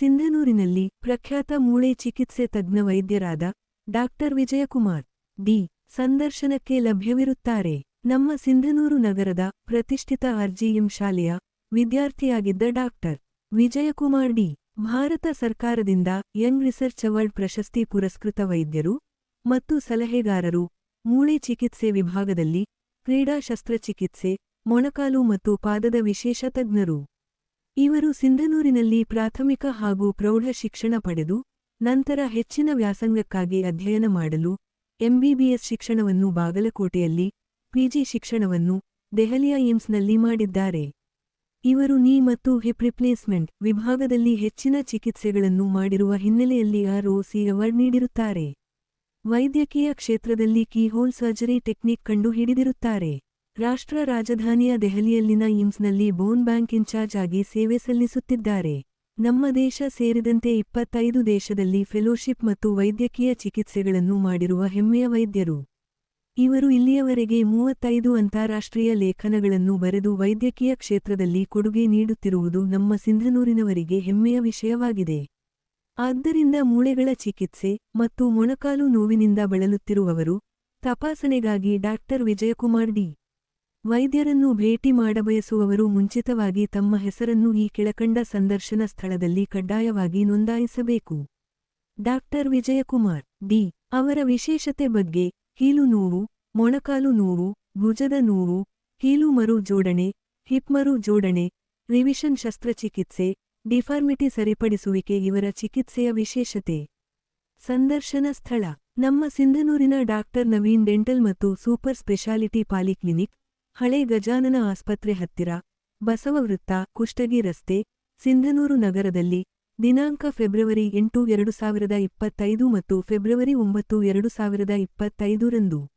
ಸಿಂಧನೂರಿನಲ್ಲಿ ಪ್ರಖ್ಯಾತ ಮೂಳೆ ಚಿಕಿತ್ಸೆ ತಜ್ಞ ವೈದ್ಯರಾದ ಡಾಕ್ಟರ್ ವಿಜಯಕುಮಾರ್, ಡಿ. ಸಂದರ್ಶನಕ್ಕೆ ಲಭ್ಯವಿರುತ್ತಾರೆ. ನಮ್ಮ ಸಿಂಧನೂರು ನಗರದ ಪ್ರತಿಷ್ಠಿತ ಆರ್ಜಿಎಂ ಶಾಲೆಯ ವಿದ್ಯಾರ್ಥಿಯಾಗಿದ್ದ ಡಾಕ್ಟರ್ ವಿಜಯಕುಮಾರ್, ಡಿ. ಭಾರತ ಸರ್ಕಾರದಿಂದ ಯಂಗ್ ರಿಸರ್ಚ್ ಅವಾರ್ಡ್ ಪ್ರಶಸ್ತಿ ಪುರಸ್ಕೃತ ವೈದ್ಯರು ಮತ್ತು ಸಲಹೆಗಾರರು ಮೂಳೆ ಚಿಕಿತ್ಸೆ ವಿಭಾಗದಲ್ಲಿ ಕ್ರೀಡಾ ಶಸ್ತ್ರಚಿಕಿತ್ಸೆ ಮೊಣಕಾಲು ಮತ್ತು ಪಾದದ ವಿಶೇಷ ತಜ್ಞರು. ಇವರು ಸಿಂಧನೂರಿನಲ್ಲಿ ಪ್ರಾಥಮಿಕ ಹಾಗೂ ಪ್ರೌಢ ಶಿಕ್ಷಣ ಪಡೆದು, ನಂತರ ಹೆಚ್ಚಿನ ವ್ಯಾಸಂಗಕ್ಕಾಗಿ ಅಧ್ಯಯನ ಮಾಡಲು, ಎಂಬಿಬಿಎಸ್ ಶಿಕ್ಷಣವನ್ನು ಬಾಗಲಕೋಟೆಯಲ್ಲಿ ಪಿಜಿ ಶಿಕ್ಷಣವನ್ನು ದೆಹಲಿಯ ಏಮ್ಸ್ನಲ್ಲಿ ಮಾಡಿದ್ದಾರೆ. ಇವರು ನೀ ಮತ್ತು ಹಿಪ್ ರಿಪ್ಲೇಸ್ಮೆಂಟ್ ವಿಭಾಗದಲ್ಲಿ ಹೆಚ್ಚಿನ ಚಿಕಿತ್ಸೆಗಳನ್ನು ಮಾಡಿರುವ ಹಿನ್ನೆಲೆಯಲ್ಲಿ ಆರ್ಒಸಿ ಅವಾರ್ಡ್ ನೀಡಿರುತ್ತಾರೆ. ವೈದ್ಯಕೀಯ ಕ್ಷೇತ್ರದಲ್ಲಿ ಕೀಹೋಲ್ ಸರ್ಜರಿ ಟೆಕ್ನಿಕ್ ಕಂಡು ಹಿಡಿದಿರುತ್ತಾರೆ ರಾಷ್ಟ್ರ ರಾಜಧಾನಿಯ ದೆಹಲಿಯಲ್ಲಿನ ಏಮ್ಸ್ನಲ್ಲಿ ಬೋನ್ ಬ್ಯಾಂಕ್ ಇನ್ಚಾರ್ಜ್ ಆಗಿ ಸೇವೆ ಸಲ್ಲಿಸುತ್ತಿದ್ದಾರೆ. ನಮ್ಮ ದೇಶ ಸೇರಿದಂತೆ ಇಪ್ಪತ್ತೈದು ದೇಶದಲ್ಲಿ ಫೆಲೋಶಿಪ್ ಮತ್ತು ವೈದ್ಯಕೀಯ ಚಿಕಿತ್ಸೆಗಳನ್ನು ಮಾಡಿರುವ ಹೆಮ್ಮೆಯ ವೈದ್ಯರು. ಇವರು ಇಲ್ಲಿಯವರೆಗೆ ಮೂವತ್ತೈದು ಅಂತಾರಾಷ್ಟ್ರೀಯ ಲೇಖನಗಳನ್ನು ಬರೆದು ವೈದ್ಯಕೀಯ ಕ್ಷೇತ್ರದಲ್ಲಿ ಕೊಡುಗೆ ನೀಡುತ್ತಿರುವುದು ನಮ್ಮ ಸಿಂಧನೂರಿನವರಿಗೆ ಹೆಮ್ಮೆಯ ವಿಷಯವಾಗಿದೆ. ಆದ್ದರಿಂದ ಮೂಳೆಗಳ ಚಿಕಿತ್ಸೆ ಮತ್ತು ಮೊಣಕಾಲು ನೋವಿನಿಂದ ಬಳಲುತ್ತಿರುವವರು, ತಪಾಸಣೆಗಾಗಿ ಡಾಕ್ಟರ್ ವಿಜಯಕುಮಾರ್ ಡಿ. ವೈದ್ಯರನ್ನು ಭೇಟಿ ಮಾಡಬಯಸುವವರು ಮುಂಚಿತವಾಗಿ ತಮ್ಮ ಹೆಸರನ್ನು ಈ ಕೆಳಕಂಡ ಸಂದರ್ಶನ ಸ್ಥಳದಲ್ಲಿ ಕಡ್ಡಾಯವಾಗಿ ನೋಂದಾಯಿಸಬೇಕು. Doctor Vijayakumar, D. ಅವರ ವಿಶೇಷತೆ ಬಗ್ಗೆ, ಕೀಲು ನೋವು, ಮೊಣಕಾಲು ನೋವು, ಭುಜದ ನೋವು, ಕೀಲು ಮರು ಜೋಡಣೆ ಹಿಪ್ಮರು ಜೋಡಣೆ, ರಿವಿಷನ್ ಶಸ್ತ್ರಚಿಕಿತ್ಸೆ, ಡಿಫಾರ್ಮಿಟಿ ಸರಿಪಡಿಸುವಿಕೆ ಇವರ ಚಿಕಿತ್ಸೆಯ ವಿಶೇಷತೆ. ಸಂದರ್ಶನ ಸ್ಥಳ, ನಮ್ಮ ಸಿಂಧನೂರಿನ ಡಾಕ್ಟರ್ ನವೀನ್ ಡೆಂಟಲ್ ಮತ್ತು ಸೂಪರ್ ಸ್ಪೆಷಾಲಿಟಿ ಪಾಲಿಕ್ಲಿನಿಕ್ ಹಳೆ ಗಜಾನನ ಆಸ್ಪತ್ರೆ ಹತ್ತಿರ ಬಸವ ವೃತ್ತ ಕುಷ್ಟಗಿ ರಸ್ತೆ, ಸಿಂಧನೂರು ನಗರದಲ್ಲಿ, ದಿನಾಂಕ ಫೆಬ್ರವರಿ ಎಂಟು, ಎರಡು ಸಾವಿರದ ಇಪ್ಪತ್ತೈದು ಮತ್ತು ಫೆಬ್ರವರಿ ಒಂಬತ್ತು, ಎರಡು ಸಾವಿರದ ಇಪ್ಪತ್ತೈದರಂದು